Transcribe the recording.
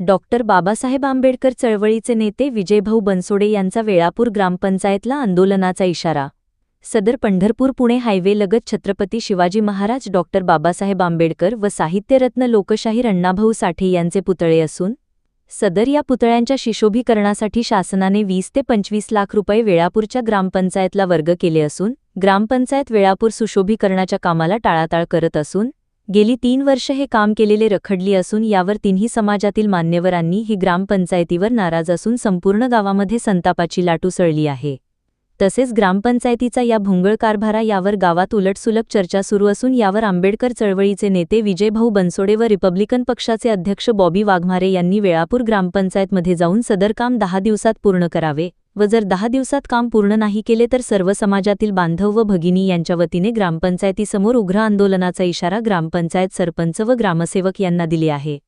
Doctor Babasaheb Ambedkar चळवळीचे नेते विजयभाऊ बनसोडे यांचा वेळापूर ग्रामपंचायतला आंदोलनाचा इशारा. सदर पंढरपूर पुणे हायवे लगत छत्रपती शिवाजी महाराज डॉक्टर बाबासाहेब आंबेडकर व साहित्यरत्न लोकशाहीर अण्णाभाऊ साठे यांचे पुतळे असून सदर या पुतळ्यांच्या शिशोभीकरणासाठी शासनाने वीस ते पंचवीस लाख रुपये वेळापूरच्या ग्रामपंचायतला वर्ग केले असून ग्रामपंचायत वेळापूर सुशोभीकरणाच्या कामाला टाळाटाळ करत असून गेली तीन वर्ष हे काम केलेले रखडली असून यावर तिन्ही समाजातील मान्यवरांनी ही ग्रामपंचायतीवर नाराज असून संपूर्ण गावामध्ये संतापाची लाट उसळली आहे. तसेच ग्रामपंचायतीचा या भोंगळ कारभारा यावर गावात उलटसुलट चर्चा सुरू असून यावर आंबेडकर चळवळीचे नेते विजयभाऊ बनसोडे व रिपब्लिकन पक्षाचे अध्यक्ष बॉबी वाघमारे यांनी वेळापूर ग्रामपंचायतमध्ये जाऊन सदर काम दहा दिवसात पूर्ण करावे. व जर दहा दिवसात काम पूर्ण नाही केले तर सर्व समाजातील बांधव व भगिनी यांच्या वतीने ग्रामपंचायतीसमोर उग्र आंदोलनाचा इशारा ग्रामपंचायत सरपंच व ग्रामसेवक यांना दिले आहे.